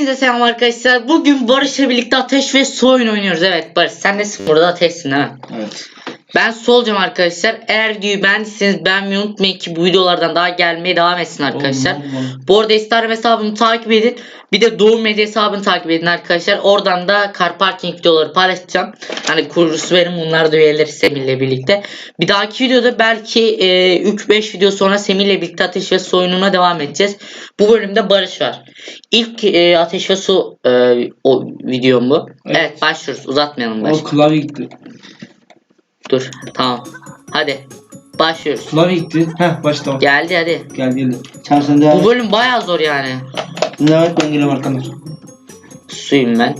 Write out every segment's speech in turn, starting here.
Hepinize selam arkadaşlar. Bugün Barış'la birlikte ateş ve su oyunu oynuyoruz. Evet Barış sen de burada ateşsin mi? Evet. Ben su olacağım arkadaşlar. Eğer videoyu beğendiyseniz beğenmeyi unutmayın ki bu videolardan daha gelmeye devam etsin arkadaşlar. Oğlum, oğlum. Bu arada Instagram hesabımı takip edin. Bir de Doğum Medya hesabını takip edin arkadaşlar. Oradan da car parking videoları paylaşacağım. Hani kurucusu benim bunlar da üyeleri Semih'le birlikte. Bir dahaki videoda belki e, 3-5 video sonra Semih'le birlikte ateş ve su oyununa devam edeceğiz. Bu bölümde Barış var. İlk e, ateş ve su e, o videom bu. Evet, Evet. başlıyoruz. Uzatmayalım baş. O klavye gitti. Dur tamam. Hadi başlıyoruz. Klavye gitti. Heh başta bak. Geldi hadi. Gel geldi. Çarşın devam Bu et. bölüm bayağı zor yani. Devam et ben geliyorum arkandan. Suyum ben.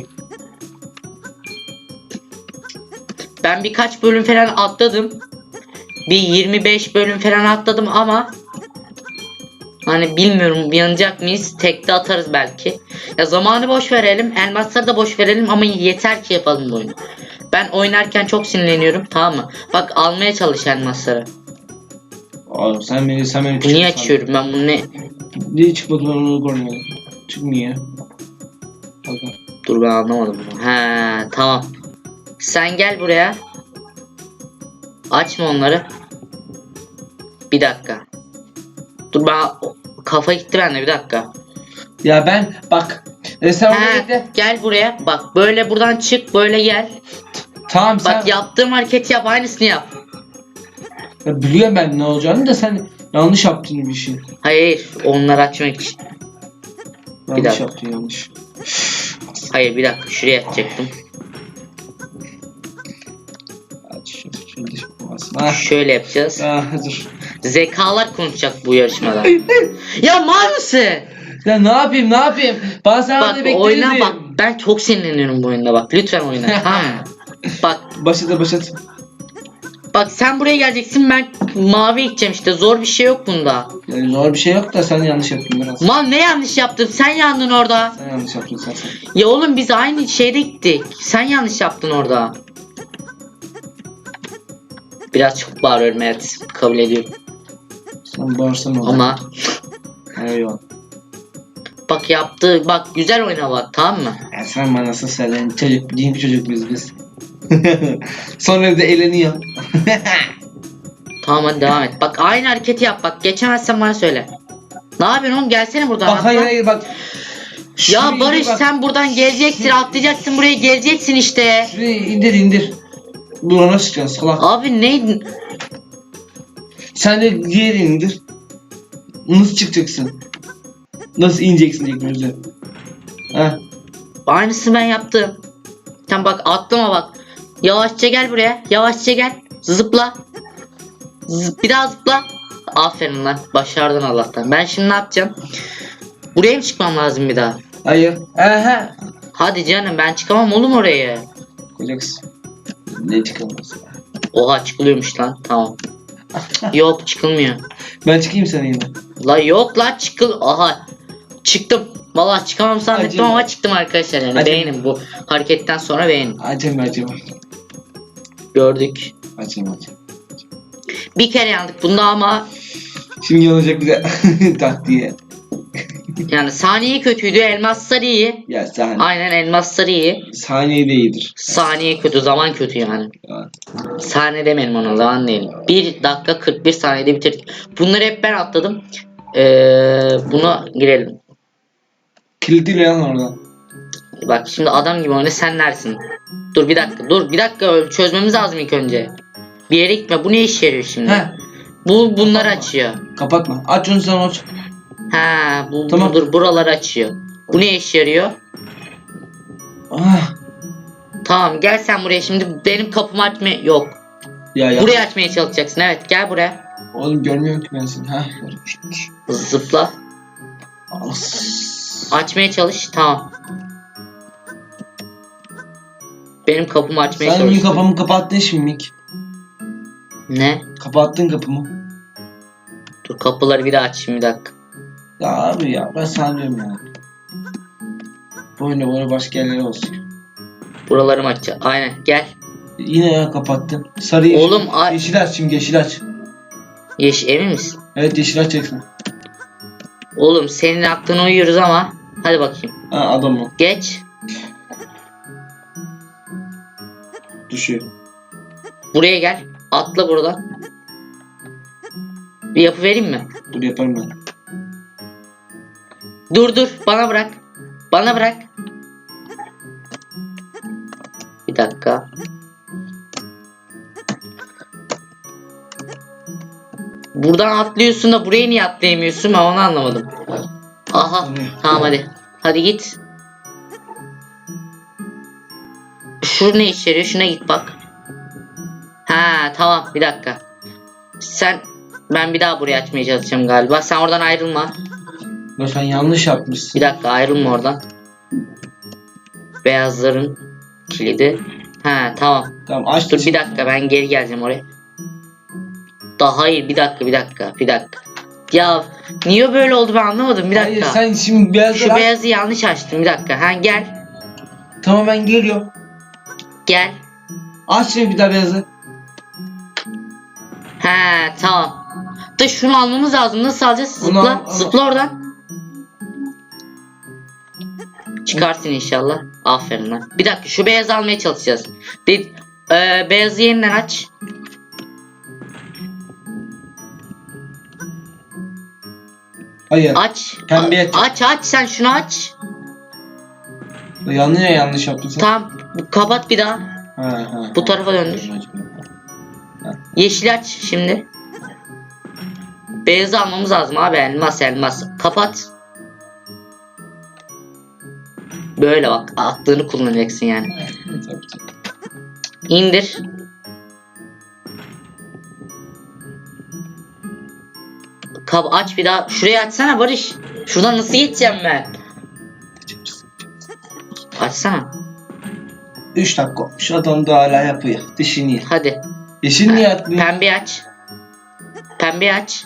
Ben birkaç bölüm falan atladım. Bir 25 bölüm falan atladım ama hani bilmiyorum yanacak mıyız? Tekte atarız belki. Ya zamanı boş verelim. Elmasları da boş verelim ama yeter ki yapalım bu oyunu. Ben oynarken çok sinirleniyorum tamam mı? Bak almaya çalış elmasları. Oğlum sen beni sen beni niye açıyorum ben bunu ne? Niye çıkmadı ben onu görmedim. Çıkmıyor. Bakın. Dur ben anlamadım bunu. He tamam. Sen gel buraya. Açma onları. Bir dakika. Dur ben kafa gitti bende bir dakika. Ya ben bak. E sen oraya He, gel buraya. Bak böyle buradan çık böyle gel. Tamam sen. Bak yaptığım hareketi yap aynısını yap. Ya biliyorum ben ne olacağını da sen yanlış yaptın bir şey. Hayır onları açmak için. Yanlış dakika. yaptın yanlış. Hayır bir dakika şuraya atacaktım. Ah. Şöyle yapacağız. Ah dur. Zekalar konuşacak bu yarışmada. ya mal mısın? Ya ne yapayım ne yapayım? Bazen Bak de bekleriz. oyna bak ben çok sinirleniyorum bu oyunda bak lütfen oyna tamam mı? Bak Başlat başlat. bak sen buraya geleceksin ben mavi gideceğim işte zor bir şey yok bunda. Yani zor bir şey yok da sen yanlış yaptın biraz. Mal ne yanlış yaptın sen yandın orada. Sen yanlış yaptın sen. sen. Ya oğlum biz aynı şeyde gittik sen yanlış yaptın orada. Biraz çok bağırıyorum evet kabul ediyorum Sen bağırsan olur. ama Eyvallah. bak yaptı bak güzel oyna bak tamam mı? Ya sen bana nasıl söyledin? Çocuk, bir çocuk biz biz. Sonra evde eğleniyor. Tamam hadi devam et bak aynı hareketi yap bak geçemezsen bana söyle. Ne yapıyorsun oğlum gelsene buradan. bak hayır atla. hayır bak. Ya Şurayı Barış indir bak. sen buradan geleceksin atlayacaksın buraya geleceksin işte. Şurayı indir indir. Dur ona çıkacaksın salak. Abi ne Sen de diğeri indir. Nasıl çıkacaksın? Nasıl ineceksin teknoloji? Heh. aynısını ben yaptım. Sen bak atlama bak. Yavaşça gel buraya. Yavaşça gel. Zıpla. Zıp, bir daha zıpla. Aferin lan. Başardın Allah'tan. Ben şimdi ne yapacağım? Buraya mı çıkmam lazım bir daha? Hayır. Aha. Hadi canım ben çıkamam oğlum oraya. Koyacaksın. Ne çıkamaz? Oha çıkılıyormuş lan. Tamam. Yok çıkılmıyor. Ben çıkayım sana yine. La yok la çıkıl. Aha. Çıktım. Vallahi çıkamam Acaba. ama çıktım arkadaşlar yani. Acaba. Beğenin bu hareketten sonra beğenin. Acım acım. Gördük. Acım acım. Bir kere yandık bunda ama Şimdi yanacak bize tak diye. yani saniye kötüydü. Elmaslar iyi. Ya sen Aynen elmaslar iyi. saniye de iyidir. Saniye kötü, zaman kötü yani. Ya. Saniye demeyelim ona, zaman diyelim. 1 dakika 41 saniyede bitirdik. Bunları hep ben atladım. Ee, buna girelim. Kilitli lan orada. Bak şimdi adam gibi oyna sen neresin? Dur bir dakika dur bir dakika çözmemiz lazım ilk önce. Bir yere gitme bu ne işe yarıyor şimdi? Heh. Bu bunları açıyor. Kapatma. Aç onu sen aç. Ha bu Tamam. dur buraları açıyor. Bu ne işe yarıyor? Ah. Tamam gel sen buraya şimdi benim kapımı açma yok. Ya ya. Buraya açmaya çalışacaksın evet gel buraya. Oğlum görmüyorum ki ben seni. Ha. Zıpla. Açmaya çalış tamam. Benim kapımı açmaya Sen benim kapımı kapattın şimdi Mik. Ne? Kapattın kapımı. Dur kapıları bir daha açayım bir dakika. Ya abi ya ben sana diyorum ya. Bu oyunu böyle başka yerlere olsun. Buraları mı açacağım? Aynen gel. Yine ya kapattın. Sarı yeşil. Oğlum a- Yeşil aç şimdi yeşil aç. Yeş emin misin? Evet yeşil açacaksın. Oğlum senin aklına uyuyoruz ama Hadi bakayım. Ha adam? Geç. Düşüyor. Buraya gel. Atla buradan. Bir yapı vereyim mi? Dur yaparım ben. Dur dur. Bana bırak. Bana bırak. Bir dakika. Buradan atlıyorsun da buraya niye atlayamıyorsun ben onu anlamadım. Aha tamam hadi. Hadi git. Şu ne işe yarıyor? Şuna git bak. Ha tamam bir dakika. Sen ben bir daha buraya açmaya çalışacağım galiba. Sen oradan ayrılma. Ya sen yanlış yapmışsın. Bir dakika ayrılma oradan. Beyazların kilidi. Ha tamam. Tamam aç. Dur bir dakika ben geri geleceğim oraya. Daha hayır bir dakika bir dakika bir dakika. Ya niye böyle oldu ben anlamadım bir Hayır dakika. sen şimdi beyaz Şu beyazı yanlış açtım bir dakika. Ha gel Tamam ben geliyorum. Gel. Aç şimdi bir daha beyazı. Ha tamam. Da şunu almamız lazım. Nasıl alacağız? Zıpla. al- al- Zıpla oradan. Çıkarsın inşallah. Aferin lan. Bir dakika şu beyazı almaya çalışacağız. De e, beyazı yeniden aç. Hayır. Aç. Pembe A- aç. aç aç sen şunu aç. Yanlış ya yanlış yaptın sen. Tamam. Kapat bir daha. Ha, ha, Bu ha. tarafa döndür. Yeşil aç şimdi. Beyazı almamız lazım abi elmas elmas. Kapat. Böyle bak aklını kullanacaksın yani. İndir. Kap aç bir daha. Şurayı açsana Barış. Şuradan nasıl geçeceğim ben? Açsana. 3 dakika olmuş. Adam da hala yapıyor. Dişini. Hadi. Dişini atmıyor? Pembe aç. Pembe aç.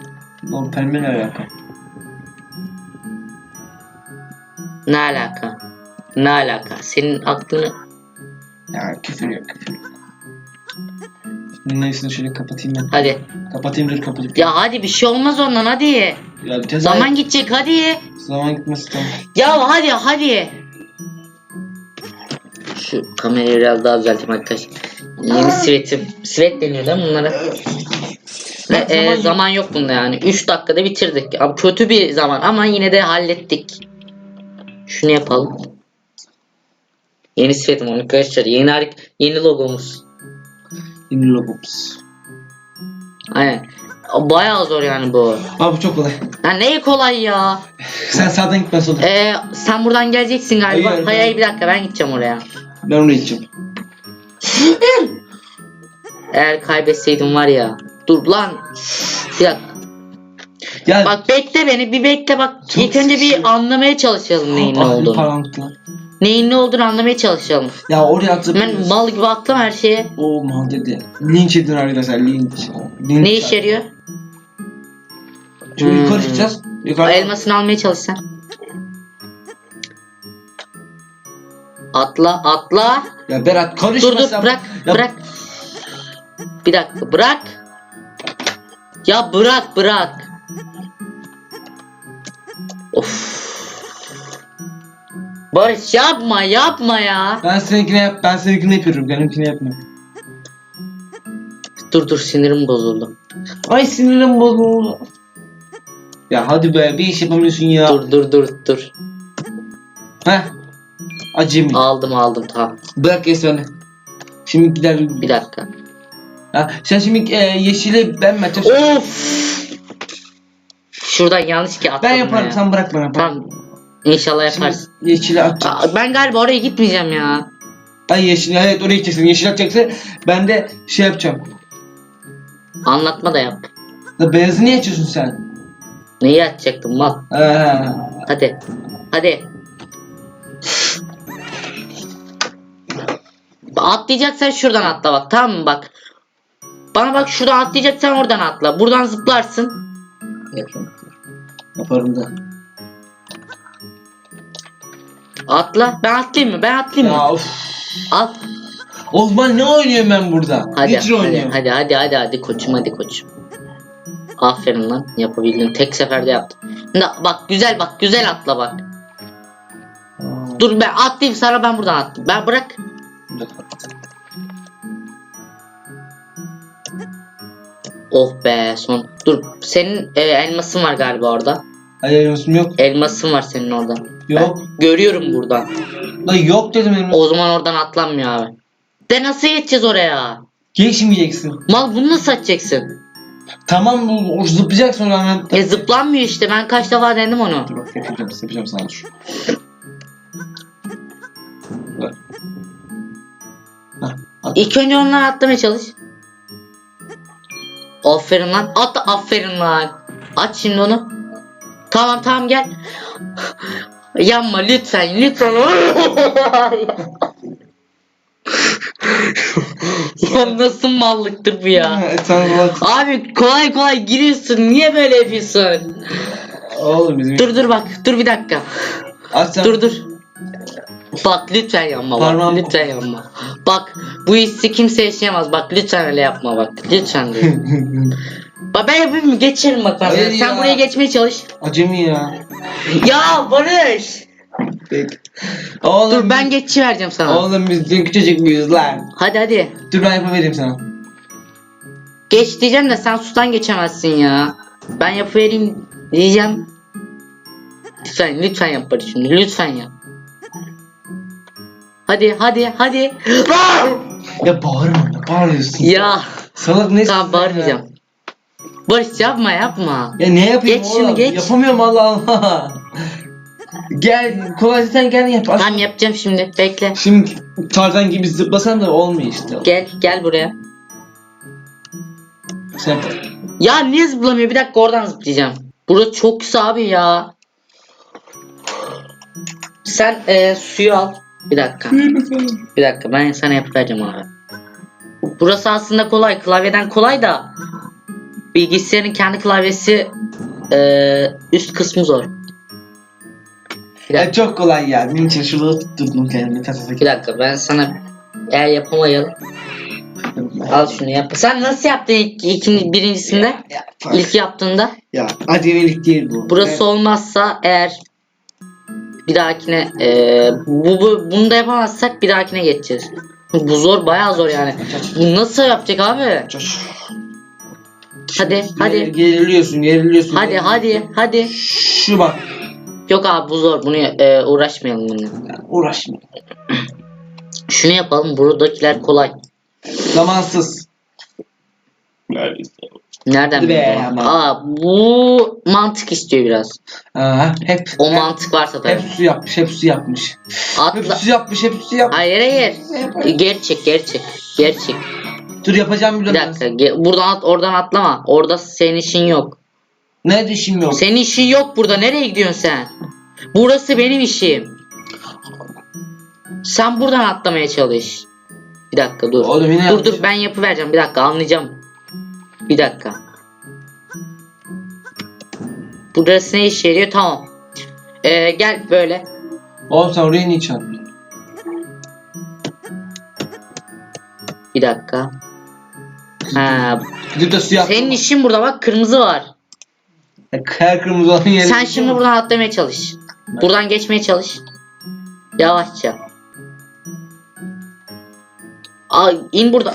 Oğlum pembe ne alaka? Ne alaka? Ne alaka? Senin aklını... Ya küfür yok küfür yok. Bunun neyse şöyle kapatayım ben. Hadi. Kapatayım dur kapatayım. Ya hadi bir şey olmaz ondan hadi. Ya Zaman gidecek hadi. zaman gitmesi tamam. Ya hadi hadi. Şu kamerayı biraz daha düzelteyim arkadaşlar. Yeni sivetim. Sivet deniyor değil mi bunlara? Ve, e, zaman yok. zaman yok bunda yani. 3 dakikada bitirdik. Ama kötü bir zaman ama yine de hallettik. Şunu yapalım. Yeni sivetim arkadaşlar. Yeni harik- yeni logomuz. Yeni logomuz. Aynen. Bayağı zor yani bu. Abi bu çok kolay. Ya ne kolay ya. Sen sağdan git ben soldan. Ee, sen buradan geleceksin galiba. Hayır, Hayır hayır bir dakika ben gideceğim oraya. Ben oraya gideceğim. Eğer kaybetseydim var ya. Dur lan. Bir dakika. Ya Bak bekle beni bir bekle bak. Çok İlk önce bir sıkışıyor. anlamaya çalışalım neyin ne olduğunu. lan. Neyin ne olduğunu anlamaya çalışalım. Ya oraya Ben mal gibi attım her şeye. O mal dedi. Linç edin arkadaşlar linç. linç Ne işe yarıyor? Şimdi yukarı Hmm. çıkacağız. Yukarı. Elmasını almaya çalışsan. Atla atla. Ya Berat karışma Dur dur sen. bırak Ya- bırak. Bir dakika bırak. Ya bırak bırak. Of. Barış yapma yapma ya. Ben seninkine yap, ben seninkine yapıyorum. Benimkine yapma. Dur dur sinirim bozuldu. Ay sinirim bozuldu. Ya hadi be bir iş yapamıyorsun ya. Dur dur dur dur. Heh. Acemi. Aldım aldım tamam. Bırak es beni. Şimdi gider. Bir dakika. Ha, sen şimdi e, yeşili ben mi? Of. Şuradan yanlış ki atladım Ben yaparım ya. sen bırak bana. Tamam. İnşallah Şimdi yaparsın. yeşili atacağım. Aa, Ben galiba oraya gitmeyeceğim ya. Ay yeşil evet oraya gideceksin. Yeşil atacaksın. Ben de şey yapacağım. Anlatma da yap. Da beyazı niye açıyorsun sen? Neyi açacaktım mal? Ha. Hadi. Hadi. Atlayacaksan şuradan atla bak tamam mı bak. Bana bak şuradan atlayacaksan oradan atla. Buradan zıplarsın. Yaparım. Yaparım da. Atla. Ben atlayayım mı? Ben atlayayım Ya mı? of. At. Osman ne oynuyorum ben burada? Hadi Witcher hadi, oynuyorum. hadi hadi hadi hadi koçum hadi koçum. Aferin lan yapabildin. Tek seferde yaptın. Na, bak güzel bak güzel atla bak. Dur ben atlayayım sana ben buradan attım. Ben bırak. Oh be son. Dur senin e, elmasın var galiba orada. Hayır Yunus'um yok. Elmasın var senin orada. Yok. Ben görüyorum buradan. Lan yok dedim Yunus. O zaman oradan atlanmıyor abi. De nasıl geçeceğiz oraya? Geçmeyeceksin. Mal bunu nasıl açacaksın? Tamam bu o zıplayacak sonra hemen. E zıplanmıyor işte ben kaç defa denedim onu. Dur bak yapacağım, yapacağım sana dur. İlk önce ondan atlamaya çalış. Aferin lan. At aferin lan. Aç şimdi onu. Tamam tamam gel. Yanma lütfen lütfen. ya nasıl mallıktır bu ya. Bak. Abi kolay kolay giriyorsun. Niye böyle yapıyorsun? Oğlum bizim. Dur dur bak. Dur bir dakika. Aç sen. Dur dur. Bak lütfen yanma bak. Parmağım- Lütfen yanma. Bak bu hissi kimse yaşayamaz. Bak lütfen öyle yapma bak. Lütfen bak ben yapayım mı? Geçerim bak ben. Hayır Sen ya. buraya geçmeye çalış. Acemi ya. Ya Barış. Peki. Oğlum, Dur ben geçici vereceğim sana. Oğlum biz dün küçücük müyüz lan? Hadi hadi. Dur ben yapıvereyim sana. Geç diyeceğim de sen sudan geçemezsin ya. Ben yapıvereyim diyeceğim. Lütfen lütfen yap Barış şimdi. Lütfen yap. Hadi hadi hadi. Ya bağırma ne bağırıyorsun? ya Salak ne tamam bağırmayacağım. Barış yapma yapma. Ya ne yapayım Geç oğlum? şunu, geç. Yapamıyorum Allah Allah. gel kolay sen gel yap. Aç. Tamam yapacağım şimdi. Bekle. Şimdi Tarzan gibi zıplasan da olmuyor işte. Gel gel buraya. Sen Ya niye zıplamıyor? Bir dakika oradan zıplayacağım. Burası çok kısa abi ya. Sen e, suyu al. Bir dakika. Bir dakika ben sana yapacağım abi. Burası aslında kolay. Klavyeden kolay da bilgisayarın kendi klavyesi e, üst kısmı zor. Bir dakika, Ya çok kolay ya. Benim için şurada tutturdum kendimi. Tasası bir dakika ben sana eğer yapamayalım. Al şunu yap. Sen nasıl yaptın ilk, ikinci, birincisinde? Ya, İlk yaptığında? ya acemilik değil bu. Burası olmazsa eğer bir dahakine eee, bu, bu bunu da yapamazsak bir dahakine geçeceğiz. Bu zor bayağı zor yani. Bu nasıl yapacak abi? Hadi hadi. Geriliyorsun geriliyorsun. Hadi hadi hadi. Şu bak. Yok abi bu zor. Bunu eee, uğraşmayalım bununla. Ya, uğraşma. Şunu yapalım. Buradakiler kolay. Zamansız. Nereden Hadi be biliyorsun? aman. Aa bu mantık istiyor biraz. Aa, hep O hep, mantık varsa hep tabii. su yapmış, hep su yapmış. Hep Atla. su yapmış, hep su yapmış. Hayır hayır. Geri çek geri çek. Geri çek. Dur yapacağım Bir bir dakika. ge- Buradan at, oradan atlama. Orada senin işin yok. Ne işim yok. Senin işin yok burada. Nereye gidiyorsun sen? Burası benim işim. Sen buradan atlamaya çalış. Bir dakika dur. Oğlum yine dur dur ben yapıvereceğim. Bir dakika anlayacağım. Bir dakika. Burası ne işe yarıyor? Tamam. Ee, gel böyle. Oğlum sen oraya niye çarptın? Bir dakika. Ha, Gidip de su yaptın. senin işin burada bak kırmızı var. Her kırmızı olan yeri. Sen şimdi buradan atlamaya çalış. Buradan geçmeye çalış. Yavaşça. Ay in burada.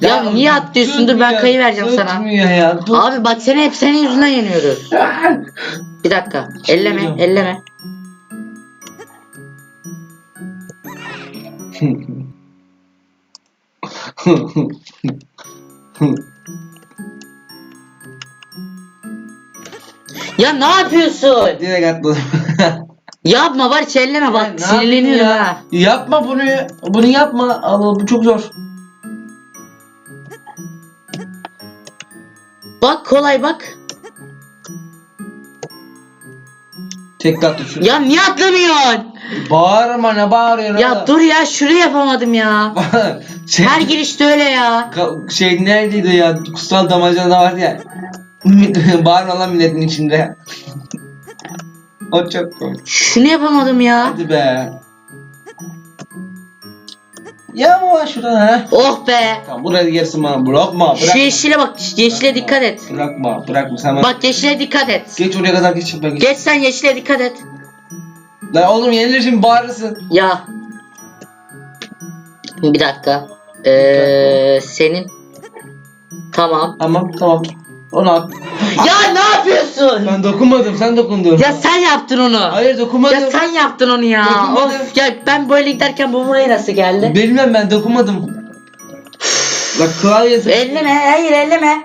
Ya, niye atlıyorsun? Dur ben kayı vereceğim sana. Ya. Abi bak seni hep senin yüzünden yeniyoruz. Bir dakika. Elleme, Biliyorum. elleme. Ya ne yapıyorsun? Direkt atladım. Yapma var hiç elleme Ya bak sinirleniyorum ya? ha. Yapma bunu. Bunu yapma. Allah bu çok zor. Bak kolay bak. Tek atla şu. Ya niye atlamıyorsun? Bağırma ne bağırıyorsun? Ya dur ya şurayı yapamadım ya. şey, Her girişte öyle ya. Şey neredeydi ya? Kutsal damacana vardı ya. Bağırma lan milletin içinde. o çok komik. Şunu yapamadım ya. Hadi be. Ya bu var şurada ha. Oh be. Tamam buraya gelsin bana bırakma bırak. Şu yeşile bak. Yeşile dikkat et. Bırakma bırakma sen bana. Bak yeşile dikkat et. Geç oraya kadar geç ben geç. Geç sen yeşile dikkat et. La oğlum yenilir şimdi bağırırsın. Ya. Bir dakika. Ee, senin. Tamam. Tamam tamam. Onu at. Ya ne yapıyorsun? Ben dokunmadım sen dokundun. Ya sen yaptın onu. Hayır dokunmadım. Ya sen yaptın onu ya. Dokunmadım. Of ya ben böyle giderken bu buraya nasıl geldi? Bilmem ben dokunmadım. Bak klavyesi. Elleme, hayır elleme.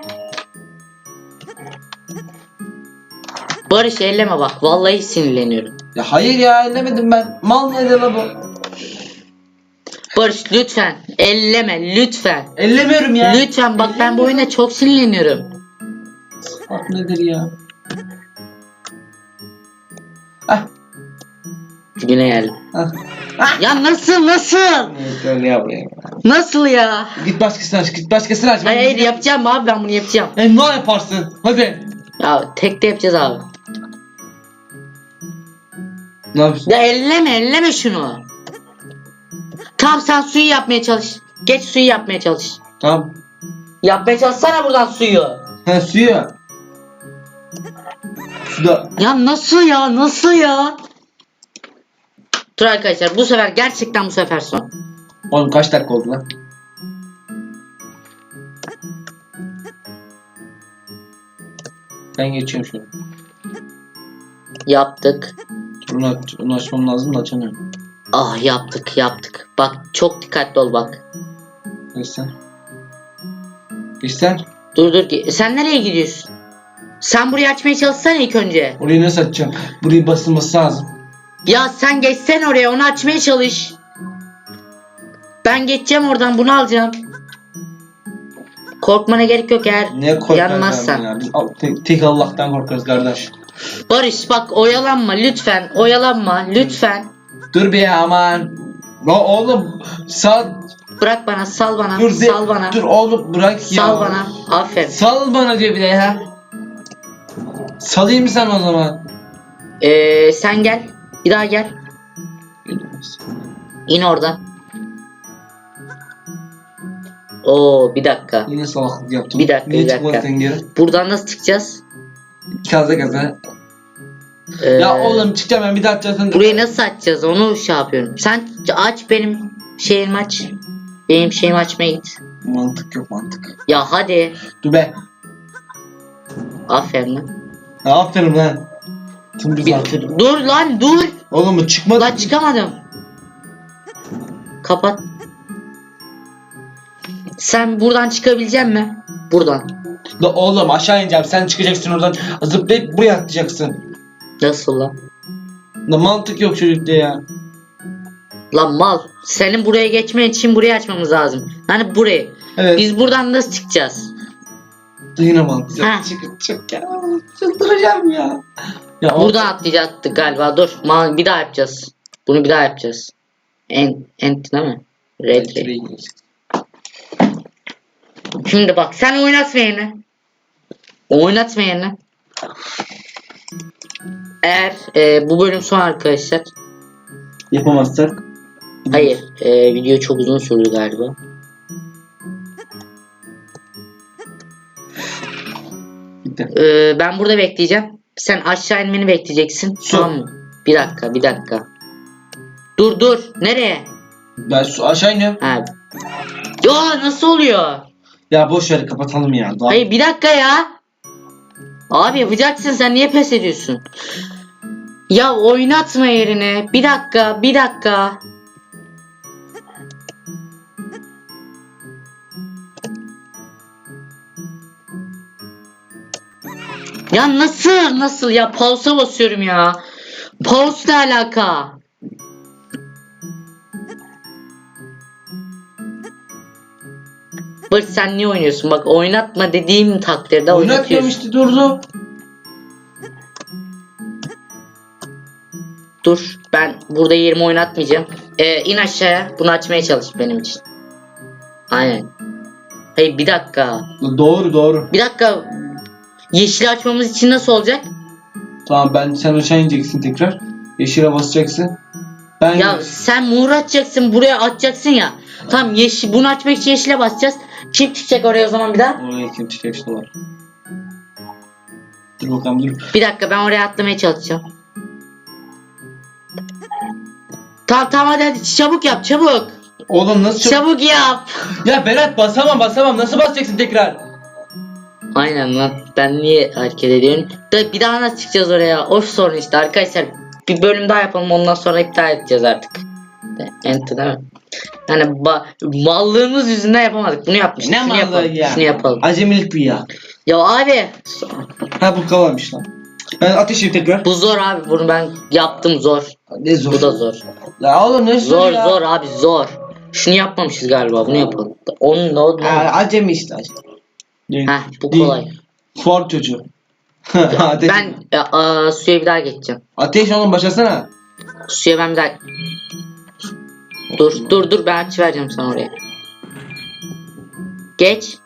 Barış elleme bak. Vallahi sinirleniyorum. Ya hayır ya ellemedim ben. Mal ne la bu? Barış lütfen elleme lütfen. Ellemiyorum ya. Lütfen bak ben bu oyuna çok sinirleniyorum. Bak nedir ya? Ah. Güne geldim. Ah. Ya nasıl nasıl? Evet öyle yapayım. Nasıl ya? Git başkasını aç, git başkasını aç. Hayır hayır yapacağım abi ben bunu yapacağım. E ne yaparsın? Hadi. Ya tek de yapacağız abi. Ne yapıyorsun? Ya elleme elleme şunu. Tamam sen suyu yapmaya çalış. Geç suyu yapmaya çalış. Tamam. Yapmaya çalışsana buradan suyu. Ha suyu. Suda. Ya nasıl ya nasıl ya? Dur arkadaşlar bu sefer gerçekten bu sefer son. Oğlum kaç dakika oldu lan? Ben geçiyorum şöyle. Yaptık. Bunu, aç, bunu açmam lazım da açamıyorum. Ah yaptık yaptık. Bak çok dikkatli ol bak. Göster. Göster. Dur dur ki- sen nereye gidiyorsun? Sen burayı açmaya çalışsana ilk önce. Orayı nasıl açacağım? Burayı basılması lazım. Ya sen geçsen oraya onu açmaya çalış. Ben geçeceğim oradan bunu alacağım. Korkmana gerek yok eğer Ne yanmazsan. ya? Biz al- tek, tek Allah'tan korkarız kardeş. Barış bak oyalanma lütfen oyalanma lütfen. Dur be aman. La oğlum sal Bırak bana sal bana dur de, sal bana dur oğlum bırak ya. sal bana aferin. Sal bana diyor bir de ya. Salayım sen o zaman? Ee, sen gel bir daha gel in oradan. Oo bir dakika. Yine salaklık yaptım. Bir dakika, Niye bir dakika. çıkmadın geri? Buradan nasıl çıkacağız? Kaza kaza. Ee, Ya oğlum çıkacağım ben bir daha açacaksın. Burayı nasıl açacağız onu şey yapıyorum. Sen aç benim şeyimi aç. Benim şeyimi açmaya git. Mantık yok mantık. Ya hadi. Dur be. Aferin lan. Ne yaptın lan? Tüm Bir, dur lan dur. Oğlum bu çıkmadı. Lan çıkamadım. Kapat. Sen buradan çıkabilecek mi? Buradan. La oğlum aşağı ineceğim. Sen çıkacaksın oradan. Zıplayıp buraya atlayacaksın. Nasıl lan? La mantık yok çocukta ya. Lan mal. Senin buraya geçmen için burayı açmamız lazım. Hani burayı. Evet. Biz buradan nasıl çıkacağız? Mantık Ha. yok. Çık çık ya. Çıldıracağım ya. Ya Buradan atlayacaktık galiba. Dur. Mal bir daha yapacağız. Bunu bir daha yapacağız. En ent değil mi? Red red. Şimdi bak sen oynatma yerine. Oynatma yerine. Eğer e, bu bölüm son arkadaşlar. Yapamazsak. Hayır. e, video çok uzun sürdü galiba. Bitti. E, ben burada bekleyeceğim. Sen aşağı inmeni bekleyeceksin. Su. Tamam mı? Bir dakika bir dakika. Dur dur. Nereye? Ben su aşağı iniyorum. Ha. Ya nasıl oluyor? Ya boş ver kapatalım ya. Daha... Hayır bir dakika ya. Abi yapacaksın sen niye pes ediyorsun? Ya oynatma yerine. Bir dakika bir dakika. Ya nasıl nasıl ya pausa basıyorum ya. Pause ne alaka? Barış sen niye oynuyorsun? Bak oynatma dediğim takdirde oynatıyorsun. işte durdu. Dur ben burada yerimi oynatmayacağım. Ee, in aşağıya bunu açmaya çalış benim için. Aynen. Hayır bir dakika. Doğru doğru. Bir dakika. Yeşil açmamız için nasıl olacak? Tamam ben sen aşağı ineceksin tekrar. Yeşile basacaksın. Ben Ya sen muğur açacaksın buraya açacaksın ya. Tamam yeşil bunu açmak için yeşile basacağız. Kim çıkacak oraya o zaman bir daha? Oraya kim çıkacak işte var. Dur bakalım dur. Bir dakika ben oraya atlamaya çalışacağım. Tamam tamam hadi, hadi çabuk yap çabuk. Oğlum nasıl çok... Çabuk yap. Ya Berat basamam basamam nasıl basacaksın tekrar? Aynen lan. Ben niye hareket ediyorum? Da bir daha nasıl çıkacağız oraya? Of sorun işte arkadaşlar. Bir bölüm daha yapalım ondan sonra iptal edeceğiz artık. Enter değil mi? Yani mallığımız yüzünden yapamadık. Bunu yapmıştık. Ne Şunu mallığı yapalım. ya? Şunu yapalım. Acemilik bu ya. Ya abi Ha bu kavarmış lan. Ben ateş edeyim tekrar. bu zor abi. Bunu ben yaptım zor. Ne zor. Bu da zor. Ya oğlum ne zor, Zor ya? zor abi zor. Şunu yapmamışız galiba. Bunu yapalım. Onun ne oldu? Ha, acemi işte acemi. Heh bu Değil. Fuar çocuğu. ateş. Ben e, a, suya bir daha geçeceğim. Ateş oğlum başlasana. Suya ben bir daha... Dur dur dur ben aç vereceğim sana oraya. Geç.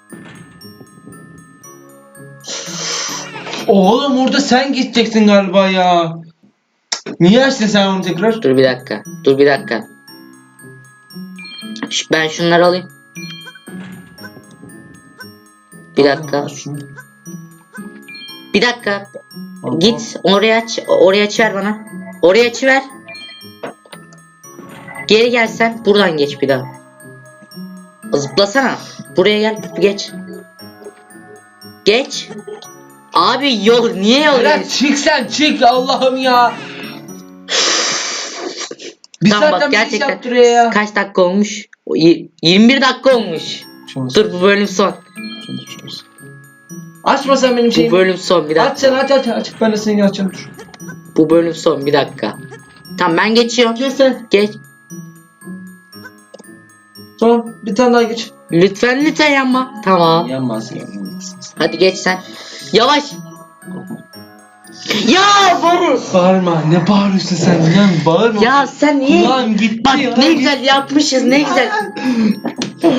Oğlum orada sen gideceksin galiba ya. Niye açtın sen onu tekrar? Dur bir dakika. Dur bir dakika. Ben şunları alayım. Bir dakika. Bir dakika. Git oraya aç. Oraya aç ver bana. Oraya aç ver. Geri gelsen buradan geç bir daha. Zıplasana. Buraya gel geç. Geç. Abi yol niye yol? Berat çık sen çık Allah'ım ya. Bir Tamam bak gerçekten ya. kaç dakika olmuş? O y- 21 dakika olmuş. Dur bu bölüm son. Açma sen benim Bu şeyimi. bölüm son bir Aç dakika. sen aç aç aç. Ben de seni açacağım dur. Bu bölüm son bir dakika. Tamam ben geçiyorum. Gel sen. Geç. Tamam bir tane daha geç. Lütfen lütfen yanma. Tamam. Yanmaz yanmaz. Hadi geç sen. Yavaş. Ya Barış. Bağırma ne bağırıyorsun sen ya bağırma. Ya sen niye? Kulağım gitti Bak ya. ne güzel yapmışız ne güzel.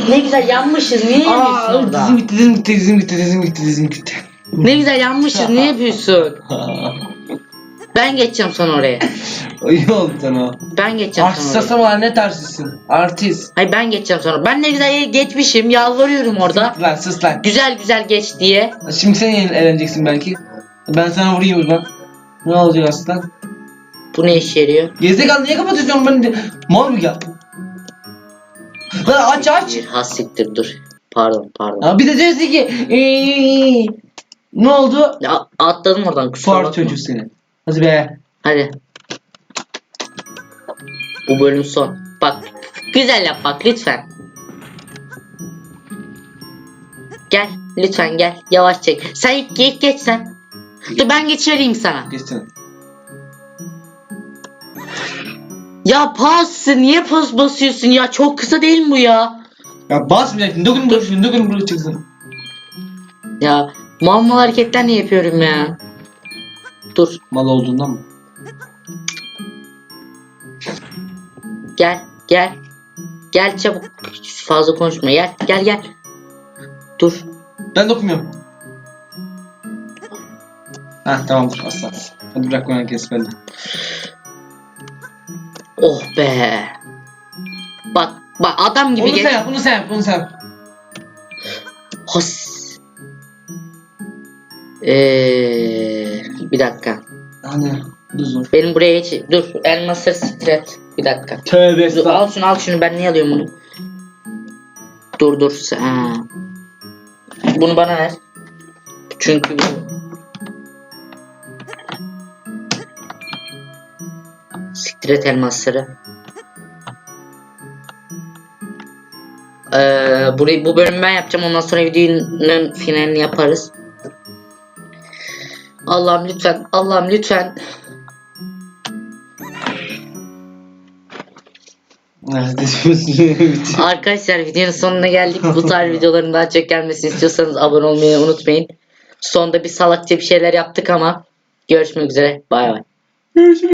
ne güzel yanmışız niye yapıyorsun Aa, orada? dizim gitti dizim gitti dizim gitti dizim gitti dizim gitti. Ne güzel yanmışız niye yapıyorsun? Ben geçeceğim sonra oraya. İyi oldu sana. Ben geçeceğim Artist sonra oraya. asamalar ne tersizsin. Artist. Hayır ben geçeceğim sonra. Ben ne güzel geçmişim yalvarıyorum orada. Sus lan sus lan. Güzel güzel geç diye. Şimdi sen eğleneceksin belki. Ben sana vurayım buradan. Ne olacak aslan? Bu ne işe yarıyor? Gerizekalı niye kapatıyorsun beni? Mal mı ya? Lan aç aç. Bir hassiktir dur. Pardon pardon. Ya bir de diyorsun ki "Eee." ne oldu? Ya, atladım oradan kusura Fuar bakma. çocuk seni. Hadi be. Hadi. Bu bölüm son. Bak güzel yap bak lütfen. Gel lütfen gel yavaş çek. Sen ilk, ilk geç sen. Dur ben geçireyim sana. Geçsene. Ya pas niye pas basıyorsun ya çok kısa değil mi bu ya? Ya basmayacaksın. Dokun bırakıyorsun. Dokun bırakacaksın. Ya mal mal hareketler ne yapıyorum ya? Dur Mal olduğundan mı? gel gel. Gel çabuk. Fazla konuşma gel gel gel. Dur. Ben dokunmuyorum. Ha tamamdır aslan. Hadi bırak bana kes benden. Oh be. Bak bak adam gibi Bunu geç. sen yap, bunu sen yap, bunu sen yap. Ee, bir dakika. Hani zor. Benim buraya geç. Dur. Elmasır stret. Bir dakika. Tövbe Dur, estağfurullah. al şunu al şunu. Ben niye alıyorum bunu? Dur dur. sen- Ha. Bunu bana ver. Çünkü bu... Stret elmasları. Ee, burayı, bu bölümü ben yapacağım. Ondan sonra videonun finalini yaparız. Allah'ım lütfen. Allah'ım lütfen. Arkadaşlar videonun sonuna geldik. Bu tarz videoların daha çok gelmesini istiyorsanız abone olmayı unutmayın. Sonda bir salakça bir şeyler yaptık ama görüşmek üzere. Bay bay. Görüşürüz.